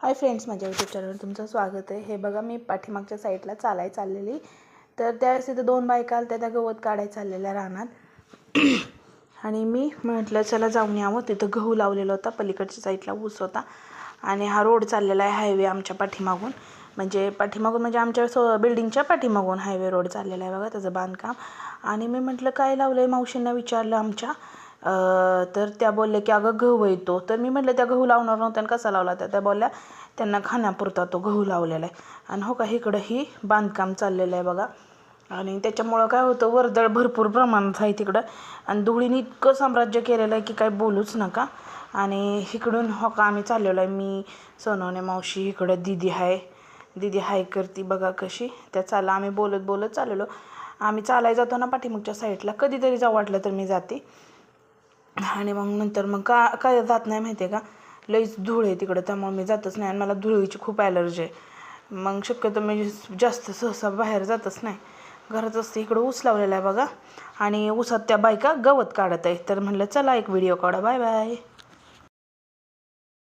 Hi friends माझ्या YouTube चॅनलवर तुमचं स्वागत आहे. हे बघा मी पाठीमागच्या साईडला चालाय चाललेली. तर त्यावेळेस तिथं दोन बायका आल्या त्या गवत काढाय चाललेल्या रानात. आणि मी म्हटलं चला जाऊन यावं. तिथं गहू लावलेला होता पलीकडच्या साईडला ऊस होता. आणि हा रोड चाललेला आहे हायवे आमच्या पाठीमागून. म्हणजे पाठीमागून म्हणजे आमच्या सो बिल्डिंगच्या पाठीमागून हायवे रोड चाललेला आहे बघा त्याचं बांधकाम. आणि मी म्हटलं काय लावलं आहे मावशींना विचारलं आमच्या. तर त्या बोलल्या की अगं गहू येतो तर मी म्हटलं त्या गहू लावणार नव्हत्या आणि कसा लावला? त्या त्या बोलल्या त्यांना खाण्यापुरता तो गहू लावलेला आहे. आणि हो का इकडं ही बांधकाम चाललेलं आहे बघा. आणि त्याच्यामुळं काय होतं वर्दळ भरपूर प्रमाणात आहे तिकडं. आणि धुळीने इतकं साम्राज्य केलेलं आहे की काय बोलूच नका. आणि इकडून हो का आम्ही चाललेलो आहे. मी सोनवणे मावशी इकडं दिदी आहे दिदी हाय करती बघा कशी. त्या चाला आम्ही बोलत बोलत चाललेलो. आम्ही चालायला जातो ना पाठीमागच्या साईडला. कधीतरी जाऊ वाटलं तर मी जाते. आणि मग नंतर मग का काय जात नाही माहिती आहे का? लईच धूळ आहे तिकडं त्यामुळे मी जातच नाही आणि मला धुळीची खूप ॲलर्जी आहे. मग शक्यतो मी जास्त सहसा बाहेर जातच नाही. घरात असते इकडं ऊस लावलेला आहे बघा. आणि ऊसात त्या बायका गवत काढत आहे तर म्हणलं चला एक व्हिडिओ काढा. Bye bye